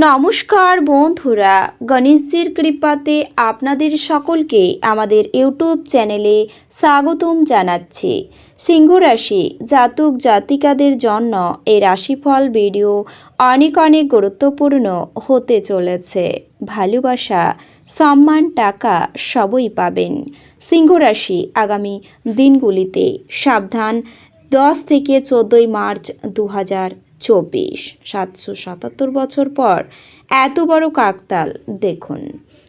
নমস্কার বন্ধুরা, গণেশজির কৃপাতে আপনাদের সকলকে আমাদের ইউটিউব চ্যানেলে স্বাগতম জানাচ্ছি। সিংহ রাশি জাতক জাতিকাদের জন্য এই রাশিফল ভিডিও অনেক অনেক গুরুত্বপূর্ণ হতে চলেছে। ভালোবাসা, সম্মান, টাকা সবই পাবেন। সিংহ রাশি আগামী দিনগুলিতে সাবধান, দশ থেকে চোদ্দোই মার্চ দু হাজার চব্বিশ, সাতশো সাতাত্তর বছর পর এত বড় কাকতাল, দেখুন।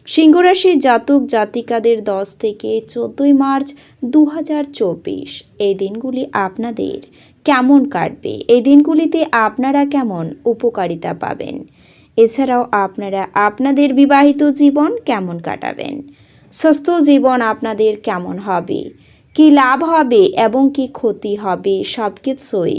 সিংহরাশির জাতক জাতিকাদের দশ থেকে চোদ্দোই মার্চ দু হাজার চব্বিশ। এই দিনগুলি আপনাদের কেমন কাটবে? এই দিনগুলিতে আপনারা কেমন উপকারিতা পাবেন? এছাড়াও আপনারা আপনাদের বিবাহিত জীবন কেমন কাটাবেন? সুস্থ জীবন আপনাদের কেমন হবে? কি লাভ হবে এবং কি ক্ষতি হবে সব কিছুই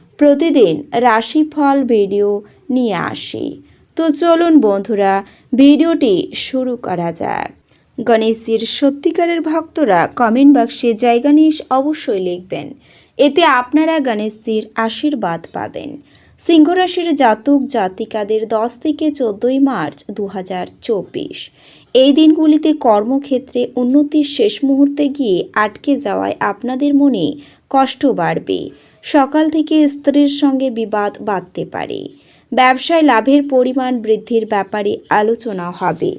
প্রতিদিন রাশিফল ভিডিও নিয়ে আসি। তো চলুন বন্ধুরা, ভিডিওটি শুরু করা যাক। গণেশজির সত্যিকারের ভক্তরা কমেন্ট বাক্সে জায়গা নিয়ে অবশ্যই লিখবেন। এতে আপনারা গণেশজির আশীর্বাদ পাবেন। সিংহরাশির জাতক জাতিকাদের দশ থেকে চোদ্দোই মার্চ দু হাজার চব্বিশ। এই দিনগুলিতে কর্মক্ষেত্রে উন্নতির শেষ মুহূর্তে গিয়ে আটকে যাওয়ায় আপনাদের মনে কষ্ট বাড়বে। সকাল থেকে স্ত্রীর সঙ্গে বিবাদ বাঁধতে পারে। ব্যবসায় লাভের পরিমাণ বৃদ্ধির ব্যাপারে আলোচনা হবে।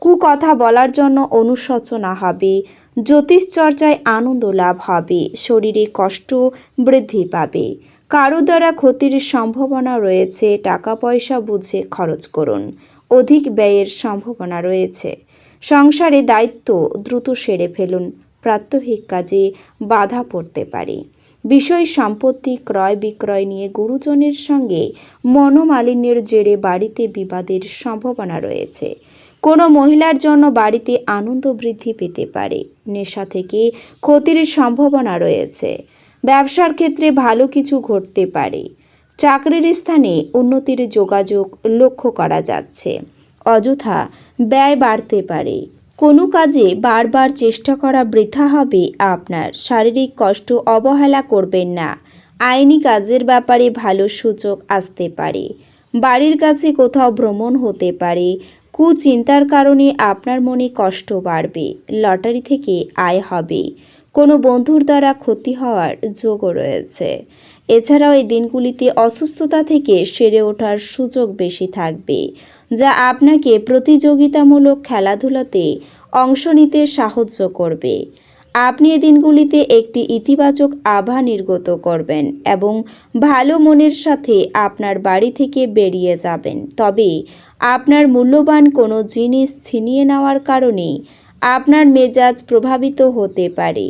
কুকথা বলার জন্য অনুশোচনা হবে। জ্যোতিষ চর্চায় আনন্দ লাভ হবে। শরীরে কষ্ট বৃদ্ধি পাবে। কারও দ্বারা ক্ষতির সম্ভাবনা রয়েছে টাকা পয়সা বুঝে খরচ করুন। অধিক ব্যয়ের সম্ভাবনা রয়েছে। সংসারে দায়িত্ব দ্রুত সেরে ফেলুন। প্রাত্যহিক কাজে বাধা পড়তে পারে। বিষয় সম্পত্তি, ক্রয় বিক্রয় নিয়ে গুরুজনের সঙ্গে মনোমালিন্যের জেরে বাড়িতে বিবাদের সম্ভাবনা রয়েছে। কোনো মহিলার জন্য বাড়িতে আনন্দ বৃদ্ধি পেতে পারে। নেশা থেকে ক্ষতির সম্ভাবনা রয়েছে। ব্যবসার ক্ষেত্রে ভালো কিছু ঘটতে পারে। চাকরির স্থানে উন্নতির যোগাযোগ লক্ষ্য করা যাচ্ছে। অযথা ব্যয় বাড়তে পারে। কোনো কাজে বারবার চেষ্টা করা বৃথা হবে আপনার। শারীরিক কষ্ট অবহেলা করবেন না। আইনি কাজের ব্যাপারে ভালো সুযোগ আসতে পারে। বাড়ির কাছে কোথাও ভ্রমণ হতে পারে। কুচিন্তার কারণে আপনার মনে কষ্ট বাড়বে। লটারি থেকে আয় হবে। কোনো বন্ধুর দ্বারা ক্ষতি হওয়ার যোগও রয়েছে। এছাড়াও এই দিনগুলিতে অসুস্থতা থেকে সেরে ওঠার সুযোগ বেশি থাকবে। যা আপনাকে প্রতিযোগিতামূলক খেলাধুলাতে অংশ নিতে সাহায্য করবে। আপনি এ দিনগুলিতে একটি ইতিবাচক আভা নির্গত করবেন এবং ভালো মনের সাথে আপনার বাড়ি থেকে বেরিয়ে যাবেন। তবে আপনার মূল্যবান কোনো জিনিস ছিনিয়ে নেওয়ার কারণে আপনার মেজাজ প্রভাবিত হতে পারে।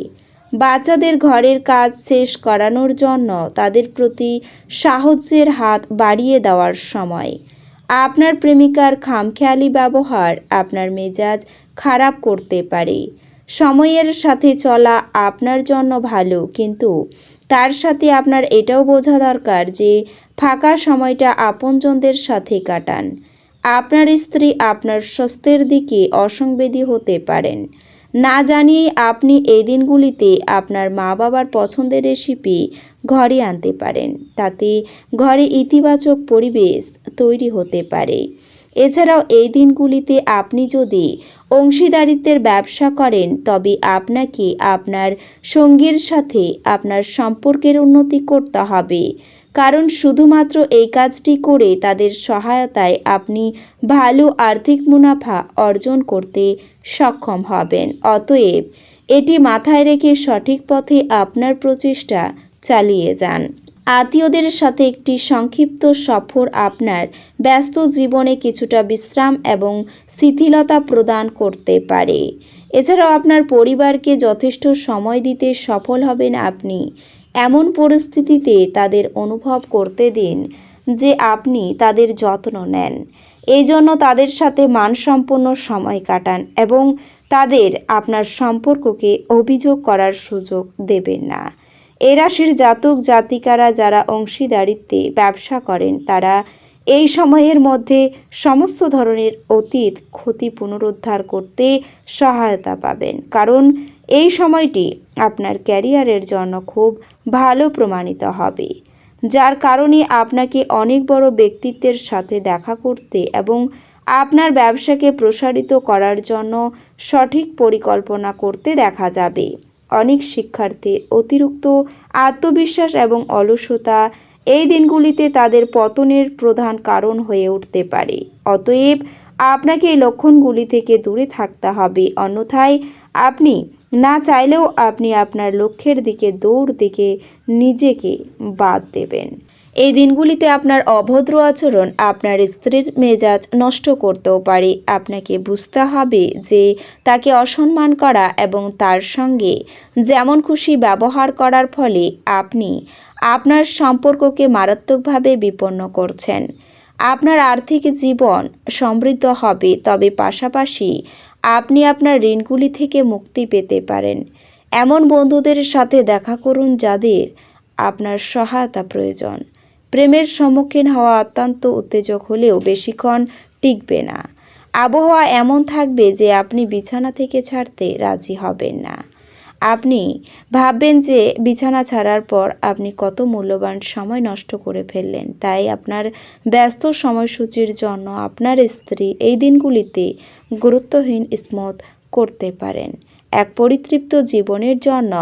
বাচ্চাদের ঘরের কাজ শেষ করানোর জন্য তাদের প্রতি সাহায্যের হাত বাড়িয়ে দেওয়ার সময় আপনার প্রেমিকার খামখেয়ালি ব্যবহার আপনার মেজাজ খারাপ করতে পারে। সময়ের সাথে চলা আপনার জন্য ভালো, কিন্তু তার সাথে আপনার এটাও বোঝা দরকার যে ফাঁকা সময়টা আপনজনদের সাথে কাটান। আপনার স্ত্রী আপনার স্বাস্থ্যের দিকে অসংবেদী হতে পারেন। না জানিয়েই আপনি এই দিনগুলিতে আপনার মা বাবার পছন্দের রেসিপি ঘরে আনতে পারেন। তাতে ঘরে ইতিবাচক পরিবেশ তৈরি হতে পারে। এছাড়াও এই দিনগুলিতে আপনি যদি অংশীদারিত্বের ব্যবসা করেন, তবে আপনাকে আপনার সঙ্গীর সাথে আপনার সম্পর্কের উন্নতি করতে হবে। কারণ শুধুমাত্র এই কাজটি করে তাদের সহায়তায় আপনি ভালো আর্থিক মুনাফা অর্জন করতে সক্ষম হবেন। অতএব, এটি মাথায় রেখে সঠিক পথে আপনার প্রচেষ্টা চালিয়ে যান। আত্মীয়দের সাথে একটি সংক্ষিপ্ত সফর আপনার ব্যস্ত জীবনে কিছুটা বিশ্রাম এবং শিথিলতা প্রদান করতে পারে। এছাড়াও আপনার পরিবারকে যথেষ্ট সময় দিতে সফল হবেন আপনি। এমন পরিস্থিতিতে তাদের অনুভব করতে দিন যে আপনি তাদের যত্ন নেন। এই জন্য তাদের সাথে মানসম্পন্ন সময় কাটান এবং তাদের আপনার সম্পর্ককে অভিযোগ করার সুযোগ দেবেন না। এ রাশির জাতক জাতিকারা যারা অংশীদারিত্বে ব্যবসা করেন, তারা এই সময়ের মধ্যে সমস্ত ধরনের অতীত ক্ষতি পুনরুদ্ধার করতে সহায়তা পাবেন। কারণ এই সময়টি আপনার ক্যারিয়ারের জন্য খুব ভালো প্রমাণিত হবে। যার কারণে আপনাকে অনেক বড় ব্যক্তিত্বের সাথে দেখা করতে এবং আপনার ব্যবসাকে প্রসারিত করার জন্য সঠিক পরিকল্পনা করতে দেখা যাবে। অনেক শিক্ষার্থীর অতিরিক্ত আত্মবিশ্বাস এবং অলসতা এই দিনগুলিতে তাদের পতনের প্রধান কারণ হয়ে উঠতে পারে। অতএব আপনাকে এই লক্ষণগুলি থেকে দূরে থাকতে হবে। অন্যথায় আপনি না চাইলেও আপনি আপনার লক্ষ্যের দিকে, দৌড় দিকে নিজেকে বাদ দেবেন। এই দিনগুলিতে আপনার অভদ্র আচরণ আপনার স্ত্রীর মেজাজ নষ্ট করতেও পারে। আপনাকে বুঝতে হবে যে তাকে অসম্মান করা এবং তার সঙ্গে যেমন খুশি ব্যবহার করার ফলে আপনি আপনার সম্পর্ককে মারাত্মকভাবে বিপন্ন করছেন। আপনার আর্থিক জীবন সমৃদ্ধ হবে, তবে পাশাপাশি আপনি আপনার ঋণগুলি থেকে মুক্তি পেতে পারেন। এমন বন্ধুদের সাথে দেখা করুন যাদের আপনার সহায়তা প্রয়োজন। প্রেমের সম্মুখীন হওয়া অত্যন্ত উত্তেজক হলেও বেশিক্ষণ টিকবে না। আবহাওয়া এমন থাকবে যে আপনি বিছানা থেকে ছাড়তে রাজি হবেন না। আপনি ভাববেন যে বিছানা ছাড়ার পর আপনি কত মূল্যবান সময় নষ্ট করে ফেললেন, তাই আপনার ব্যস্ত সময়সূচির জন্য আপনার স্ত্রী এই দিনগুলিতে গুরুত্বহীন স্মত করতে পারেন। এক পরিতৃপ্ত জীবনের জন্য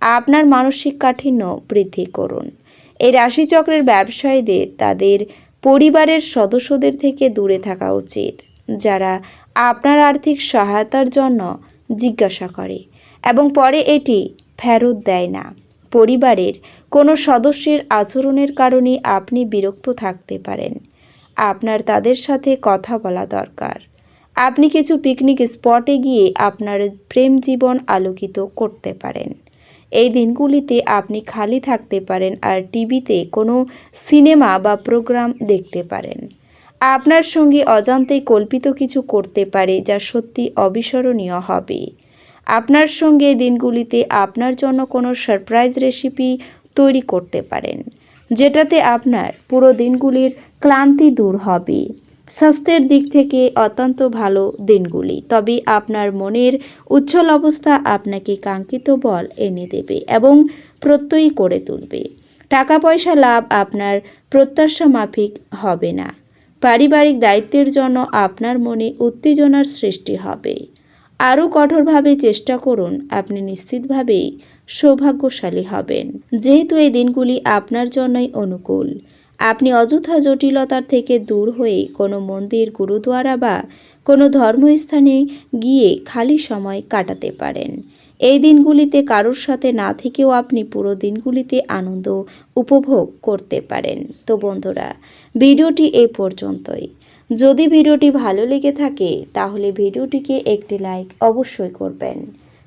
আপনার মানসিক কাঠিন্য বৃদ্ধি করুন। এই রাশিচক্রের ব্যবসায়ীদের, তাদের পরিবারের সদস্যদের থেকে দূরে থাকা উচিত, যারা আপনার আর্থিক সহায়তার জন্য জিজ্ঞাসা করে এবং পরে এটি ফেরত দেয় না। পরিবারের কোনো সদস্যের আচরণের কারণে আপনি বিরক্ত থাকতে পারেন। আপনার তাদের সাথে কথা বলা দরকার। আপনি কিছু পিকনিক স্পটে গিয়ে আপনার প্রেম জীবন আলোকিত করতে পারেন। এই দিনগুলিতে আপনি খালি থাকতে পারেন আর টিভিতে কোনো সিনেমা বা প্রোগ্রাম দেখতে পারেন। আপনার সঙ্গে অজান্তেই কল্পিত কিছু করতে পারে যা সত্যি অবিস্মরণীয় হবে। আপনার সঙ্গে দিনগুলিতে আপনার জন্য কোনো সারপ্রাইজ রেসিপি তৈরি করতে পারেন, যেটাতে আপনার পুরো দিনগুলির ক্লান্তি দূর হবে। স্বাস্থ্যের দিক থেকে অত্যন্ত ভালো দিনগুলি। তবে আপনার মনের উচ্ছল অবস্থা আপনাকে কাঙ্ক্ষিত বল এনে দেবে এবং প্রত্যয়ী করে তুলবে। টাকা পয়সা লাভ আপনার প্রত্যাশা মাফিক হবে না। পারিবারিক দায়িত্বের জন্য আপনার মনে উত্তেজনার সৃষ্টি হবে। আরও কঠোরভাবে চেষ্টা করুন, আপনি নিশ্চিতভাবেই সৌভাগ্যশালী হবেন। যেহেতু এই দিনগুলি আপনার জন্যই অনুকূল আপনি অযথা জটিলতার থেকে দূর হয়ে কোনো মন্দির, গুরুদুয়ারা বা কোনো ধর্মস্থানে গিয়ে খালি সময় কাটাতে পারেন। এই দিনগুলিতে কারোর সাথে না থেকেও আপনি পুরো দিনগুলিতে আনন্দ উপভোগ করতে পারেন। তো বন্ধুরা, ভিডিওটি এ পর্যন্তই। যদি ভিডিওটি ভালো লেগে থাকে, তাহলে ভিডিওটিকে একটি লাইক অবশ্যই করবেন।